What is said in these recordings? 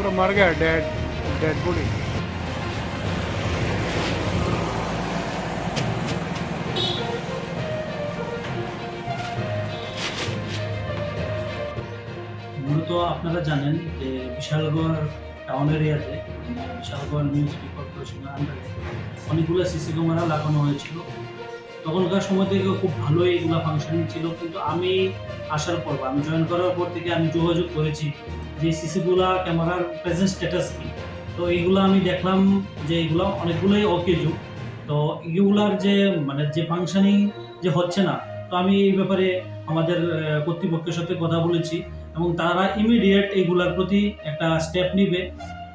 मर गया dead dead body মূলত আপনারা জানেন যে বিশালগড় টাউন এরিয়াতে মানে বিশালগড় মিউনিসিপাল কর্পোরেশনের আন্ডারে অনেকগুলো সিসি ক্যামেরা লাগানো হয়েছিল তখনকার সময় থেকে খুব ভালোই এগুলো ফাংশনিং ছিল। কিন্তু আমি আসার পর আমি জয়েন করার পর থেকে আমি যোগাযোগ করেছি যে সিসিগুলা ক্যামেরার প্রেজেন্ট স্ট্যাটাস কি। তো এইগুলো আমি দেখলাম যে এগুলো অনেকগুলোই অকেজু তো এগুলার যে মানে যে ফাংশনিং যে হচ্ছে না, তো আমি এই ব্যাপারে আমাদের কর্তৃপক্ষের সাথে কথা বলেছি এবং তারা ইমিডিয়েট এইগুলার প্রতি একটা স্টেপ নিবে।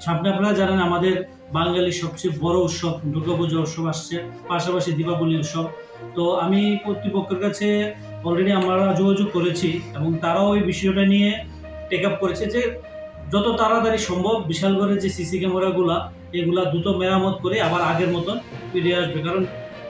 সামনে আপনারা জানেন আমাদের বাঙালির সবচেয়ে বড় উৎসব, দুর্গাপূজা উৎসব আসছে, পাশাপাশি দীপাবলি উৎসব। তো আমি কর্তৃপক্ষের কাছে অলরেডি আমরা যোগাযোগ করেছি এবং তারাও ওই বিষয়টা নিয়ে টেক আপ করেছে যে যত তাড়াতাড়ি সম্ভব বিশাল করে যে সিসি ক্যামেরাগুলা এগুলা দ্রুত মেরামত করে আবার আগের মতন ফিরে আসবে। কারণ